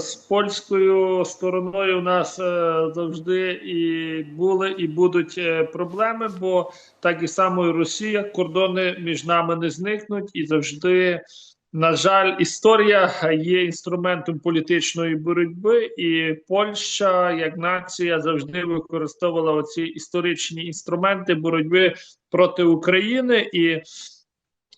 з польською стороною у нас е, завжди і були, і будуть е, проблеми, бо так і само і Росія, кордони між нами не зникнуть, і завжди, на жаль, історія є інструментом політичної боротьби, і Польща як нація завжди використовувала оці історичні інструменти боротьби проти України і.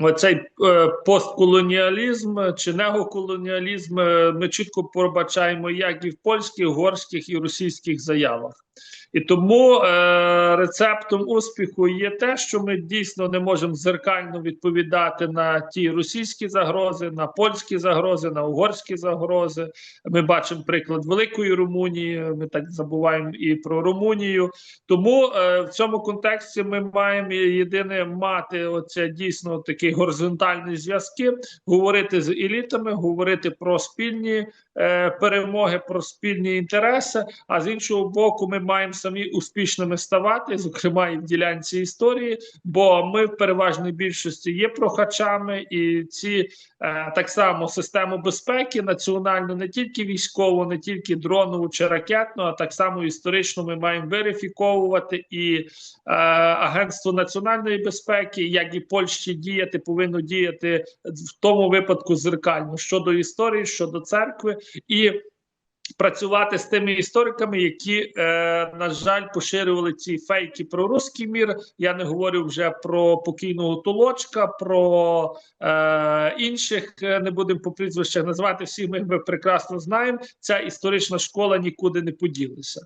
Оцей е, постколоніалізм чи негоколоніалізм е, ми чітко пробачаємо як і в польських, горських і російських заявах. І тому е, рецептом успіху є те, що ми дійсно не можемо зеркально відповідати на ті російські загрози, на польські загрози, на угорські загрози. Ми бачимо приклад великої Румунії. Ми так забуваємо і про Румунію. Тому е, в цьому контексті ми маємо єдине мати оце дійсно такі горизонтальні зв'язки, говорити з елітами, говорити про спільні е, перемоги, про спільні інтереси. А з іншого боку, ми маємо самі успішними ставати, зокрема і в ділянці історії, бо ми в переважній більшості є прохачами, і ці е, так само систему безпеки національну, не тільки військову, не тільки дронову чи ракетну, а так само історично ми маємо верифіковувати і е, Агентство національної безпеки, як і Польщі діяти, повинно діяти в тому випадку зеркально щодо історії, щодо церкви і. Працювати з тими істориками, які, е, на жаль, поширювали ці фейки про руський мір. Я не говорю вже про покійного Толочка, про е, інших. е, Не будемо по прізвищах називати всіх. Ми, ми прекрасно знаємо. Ця історична школа нікуди не поділася.